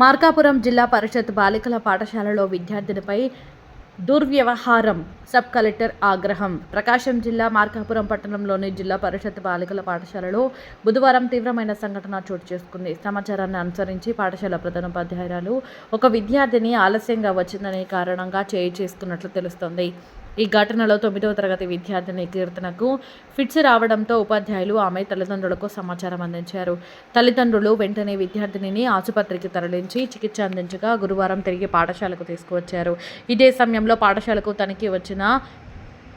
మార్కాపురం జిల్లా పరిషత్ బాలికల పాఠశాలలో విద్యార్థినిపై దుర్వ్యవహారం. సబ్ కలెక్టర్ ఆగ్రహం. ప్రకాశం జిల్లా మార్కాపురం పట్టణంలోని జిల్లా పరిషత్ బాలికల పాఠశాలలో బుధవారం తీవ్రమైన సంఘటన చోటు చేసుకుంది. సమాచారాన్ని అనుసరించి పాఠశాల ప్రధానోపాధ్యాయురాలు ఒక విద్యార్థిని ఆలస్యంగా వచ్చిందనే కారణంగా చేయి చేసుకున్నట్లు తెలుస్తోంది. ఈ ఘటనలో తొమ్మిదవ తరగతి విద్యార్థిని కీర్తనకు ఫిట్స్ రావడంతో ఉపాధ్యాయులు ఆమె తల్లిదండ్రులకు సమాచారం అందించారు. తల్లిదండ్రులు వెంటనే విద్యార్థినిని ఆసుపత్రికి తరలించి చికిత్స అందించగా గురువారం తిరిగి పాఠశాలకు తీసుకువచ్చారు. ఇదే సమయంలో పాఠశాలకు తనిఖీ వచ్చిన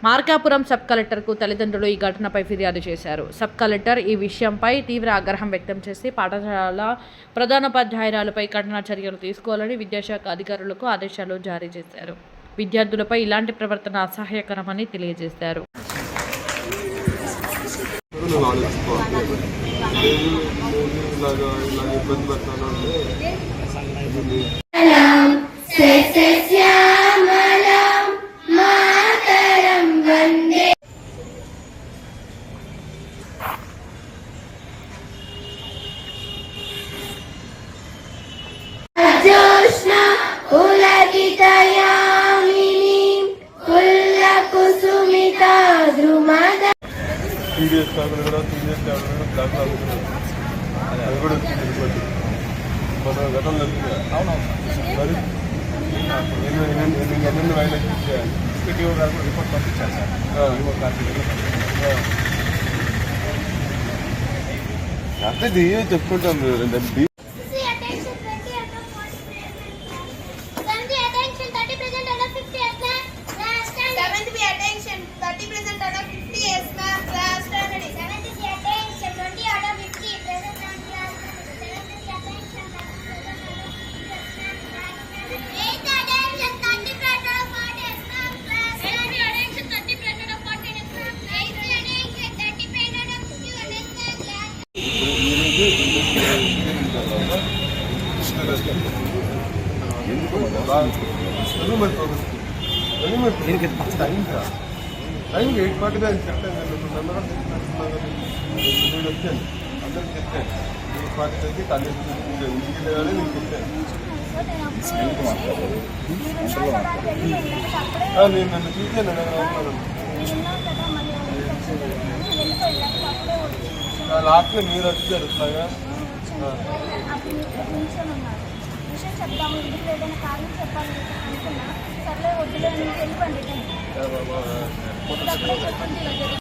మార్కాపురం సబ్ కలెక్టర్కు తల్లిదండ్రులు ఈ ఘటనపై ఫిర్యాదు చేశారు. సబ్ కలెక్టర్ ఈ విషయంపై తీవ్ర ఆగ్రహం వ్యక్తం చేసి పాఠశాల ప్రధానోపాధ్యాయురాలపై కఠిన చర్యలు తీసుకోవాలని విద్యాశాఖ అధికారులకు ఆదేశాలు జారీ చేశారు. విద్యార్థులపై ఇలాంటి ప్రవర్తన అసహ్యకరమని తెలియజేశారు ఇలాగా ఇలాగ ఇబ్బంది టీడీఎస్ కాకుండా కూడా టీడీఎస్ కాకుండా బ్లాక్ కాకుండా అది కూడా వచ్చింది రిపోర్ట్ మన గతంలో మరి ఎన్ని ఎన్ని ఎన్ని ఎన్ని వైలేషన్ చేయాలి గారు కూడా రిపోర్ట్ పంపించారు సార్. దిగి చెప్పుకుంటాం దీనికి time time eight forty five చెప్తాను మెంబర్ నేను వచ్చాను అందరికి చెప్తాను ఎయిట్ ఫార్టీ ఫైవ్కి కాలేజ్ ఇంటికి వెళ్ళాలని నేను చెప్పాను ఆ, నేను నన్ను చూసాను నేను అనుకున్నాను. ఆ, లాస్ట్లో మీరు వచ్చారు ఇట్లాగా ఆ. విషయం చెప్తాము ఇంటికి ఏదైనా కారణం చెప్పాలి అనుకున్నా సర్లే వద్దులే అని వెళ్ళిపోండి చెప్పండి.